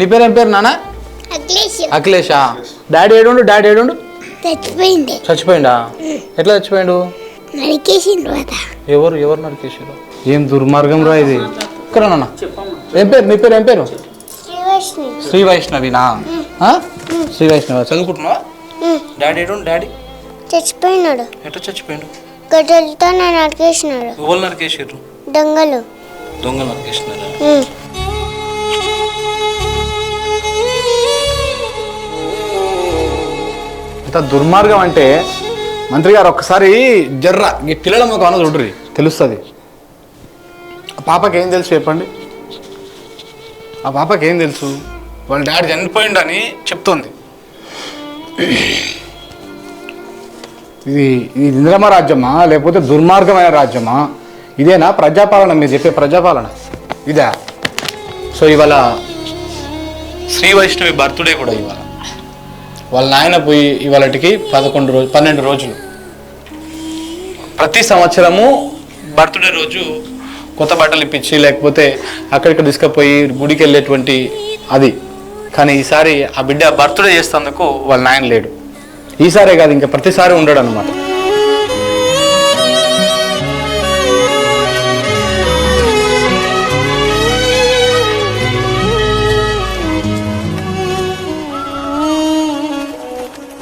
నీ పేరు ఏం పేరు నాన్న? అఖిలేష్. అఖిలేషా? డాడీ ఏడుండు డాడీ ఏడుండు? చచ్చిపోయింది. చచ్చిపోయిండా? ఎట్లా చచ్చిపోయిండు? ఎవరు ఎవరు నరికేసారు ఏం దుర్మార్గం రా ఇది. ఇక్కడ నాన్న. ఏం పేరు నీ పేరు ఏం పేరు? శ్రీ వైష్ణవినా? శ్రీ వైష్ణవ? చదువుకుంటున్నావా? డాడీ ఏడు డాడీ? చచ్చిపోయినాడు. ఎట్లా చచ్చిపోయిండు? గొడ్డలతో నరికేసినాడు. ఎవరు నరికేసారు దొంగలు. దొంగ నరికేసినారా? ఇంత దుర్మార్గం అంటే మంత్రి గారు ఒక్కసారి జర్ర ఈ పిల్లల మాకు అన్నది చూడ్రి తెలుస్తుంది. ఆ పాపకి ఏం తెలుసు చెప్పండి? ఆ పాపకి ఏం తెలుసు? వాళ్ళ డాడీ చనిపోయిండని చెప్తోంది. ఇది ఇది ఇంద్రమ రాజ్యమా? లేకపోతే దుర్మార్గమైన రాజ్యమా? ఇదేనా ప్రజాపాలన? మీరు చెప్పే ప్రజాపాలన. ఇదా. సో ఇవాళ శ్రీ వైష్ణవి బర్త్డే కూడా ఇవాళ. వాళ్ళ నాయన పోయి ఇవాళకి పదకొండు రోజు పన్నెండు రోజులు. ప్రతి సంవత్సరము బర్త్డే రోజు కొత్త బట్టలు ఇప్పించి లేకపోతే అక్కడిక్కడ తీసుకుపోయి గుడికి వెళ్ళేటువంటి అది. కానీ ఈసారి ఆ బిడ్డ బర్త్డే చేస్తేందుకు వాళ్ళ నాయన లేడు. ఈసారే కాదు ఇంకా ప్రతిసారి ఉండడు అనమాట